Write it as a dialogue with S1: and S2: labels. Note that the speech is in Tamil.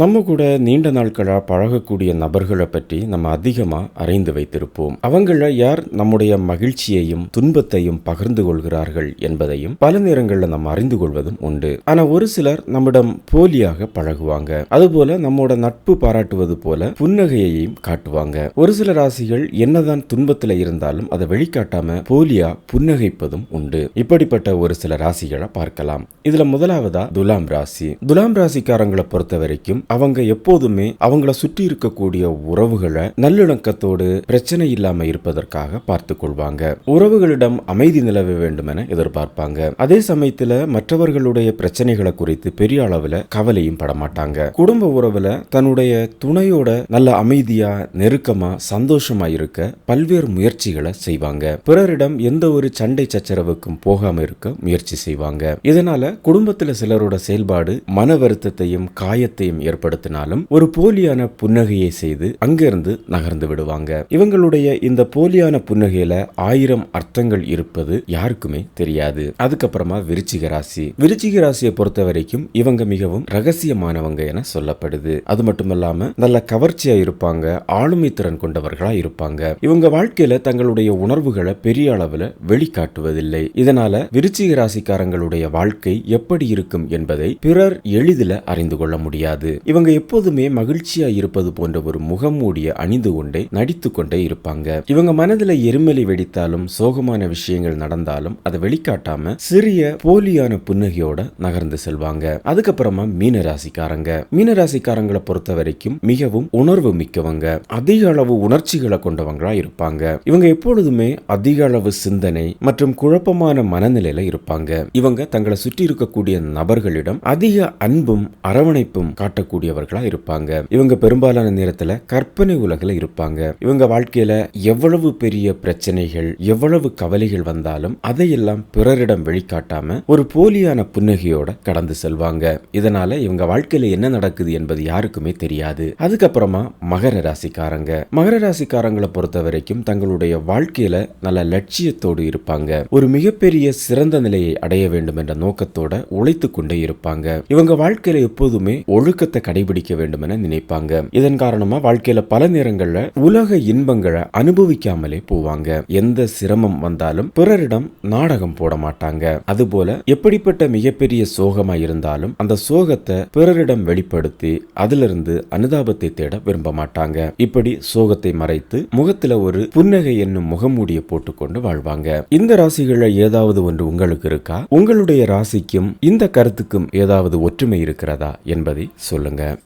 S1: நம்ம கூட நீண்ட நாட்களாக பழகக்கூடிய நபர்களை பற்றி நம்ம அதிகமாக அறிந்து வைத்திருப்போம். அவங்கள யார் நம்முடைய மகிழ்ச்சியையும் துன்பத்தையும் பகிர்ந்து கொள்கிறார்கள் என்பதையும் பல நேரங்களில் நம்ம அறிந்து கொள்வதும் உண்டு. ஆனால் ஒரு சிலர் நம்மிடம் போலியாக பழகுவாங்க. அதுபோல நம்மோட நட்பு பாராட்டுவது போல புன்னகையையும் காட்டுவாங்க. ஒரு சில ராசிகள் என்னதான் துன்பத்தில் இருந்தாலும் அதை வெளிக்காட்டாம போலியா புன்னகைப்பதும் உண்டு. இப்படிப்பட்ட ஒரு சில ராசிகளை பார்க்கலாம். இதுல முதலாவதா துலாம் ராசி. துலாம் ராசிக்காரங்களை பொறுத்த வரைக்கும் அவங்க எப்போதுமே அவங்கள சுற்றி இருக்கக்கூடிய உறவுகளை நல்லிணக்கத்தோடு பிரச்சனை இல்லாம இருப்பதற்காக பார்த்து கொள்வாங்க. உறவுகளிடம் அமைதி நிலவ வேண்டும் என எதிர்பார்ப்பாங்க. அதே சமயத்துல மற்றவர்களுடைய பிரச்சனைகளை குறித்து பெரிய அளவுல கவலையும் படமாட்டாங்க. குடும்ப உறவுல தன்னுடைய துணையோட நல்ல அமைதியா நெருக்கமா சந்தோஷமா இருக்க பல்வேறு முயற்சிகளை செய்வாங்க. பிறரிடம் எந்த ஒரு சண்டை சச்சரவுக்கும் போகாம இருக்க முயற்சி செய்வாங்க. இதனால குடும்பத்துல சிலரோட செயல்பாடு மன வருத்தத்தையும் காயத்தையும் ஏற்படுத்தினாலும் ஒரு போலியான புன்னகையை செய்து அங்கிருந்து நகர்ந்து விடுவாங்க. இவங்களுடைய இந்த போலியான புன்னகையில ஆயிரம் அர்த்தங்கள் இருப்பது யாருக்குமே தெரியாது. அதுக்கப்புறமா விருச்சிக ராசி. விருச்சிக ராசியை பொறுத்த வரைக்கும் இவங்க மிகவும் ரகசியமானவங்க என சொல்லப்படுது. அது மட்டுமல்லாம நல்ல கவர்ச்சியா இருப்பாங்க ஆளுமை திறன் கொண்டவர்களா இருப்பாங்க. இவங்க வாழ்க்கையில தங்களுடைய உணர்வுகளை பெரிய அளவுல வெளிக்காட்டுவதில்லை. இதனால விருச்சிக ராசிக்காரங்களுடைய வாழ்க்கை எப்படி இருக்கும் என்பதை பிறர் எளிதில் அறிந்து கொள்ள முடியாது. இவங்க எப்போதுமே மகிழ்ச்சியா இருப்பது போன்ற ஒரு முகமூடிய அணிந்து கொண்டே நடித்து கொண்டே இருப்பாங்க. இவங்க மனதில் எருமலை வெடித்தாலும் சோகமான விஷயங்கள் நடந்தாலும் அதை வெளிக்காட்டாம சிறிய போலியான புன்னகையோட நகர்ந்து செல்வாங்க. அதுக்கப்புறமா மீனராசிக்காரங்க. மீனராசிக்காரங்களை பொறுத்த வரைக்கும் மிகவும் உணர்வு மிக்கவங்க. அதிக அளவு உணர்ச்சிகளை கொண்டவங்களா இருப்பாங்க. இவங்க எப்பொழுதுமே அதிக அளவு சிந்தனை மற்றும் குழப்பமான மனநிலையில இருப்பாங்க. இவங்க தங்களை சுற்றி இருக்கக்கூடிய நபர்களிடம் அதிக அன்பும் அரவணைப்பும் காட்ட காட்டக்கூடியவர்களா இருப்பாங்க. இவங்க பெரும்பாலான நேரத்துல கற்பனை உலகில் இருப்பாங்க. இவங்க வாழ்க்கையில எவ்வளவு பெரிய பிரச்சனைகள் எவ்வளவு கவலைகள் வந்தாலும் அதையெல்லாம் பிறரிடம் வெளிக்காட்டாம ஒரு போலியான புன்னகையோட கடந்து செல்வாங்க. இதனால இவங்க வாழ்க்கையில என்ன நடக்குது என்பது யாருக்குமே தெரியாது. அதுக்கப்புறமா மகர ராசிக்காரங்க. மகர ராசிக்காரங்களை பொறுத்த வரைக்கும் தங்களுடைய வாழ்க்கையில நல்ல லட்சியத்தோடு இருப்பாங்க. ஒரு மிகப்பெரிய சிறந்த நிலையை அடைய வேண்டும் என்ற நோக்கத்தோட உழைத்து கொண்டே இருப்பாங்க. இவங்க வாழ்க்கையில எப்போதுமே ஒழுக்கத்தை கடைபிடிக்க வேண்டும் என நினைப்பாங்க. இதன் காரணமா வாழ்க்கையில பல நேரங்கள்ல உலக இன்பங்களை அனுபவிக்காமலே போவாங்க. எந்த சிரமம் வந்தாலும் பிறரிடம் நாடகம் போட மாட்டாங்க. அதுபோல எப்படிப்பட்ட மிகப்பெரிய சோகமா இருந்தாலும் அந்த சோகத்தை பிறரிடம் வெளிப்படுத்தி அதிலிருந்து அனுதாபத்தை தேட விரும்ப மாட்டாங்க. இப்படி சோகத்தை மறைத்து முகத்துல ஒரு புன்னகை என்னும் முகமூடியை போட்டுக்கொண்டு வாழ்வாங்க. இந்த ராசிகள்ல ஏதாவது ஒன்று உங்களுக்கு இருக்கா? உங்களுடைய ராசிக்கும் இந்த கருத்துக்கும் ஏதாவது ஒற்றுமை இருக்கிறதா என்பதை சொல்லுங்க. கொள்ளுங்கள்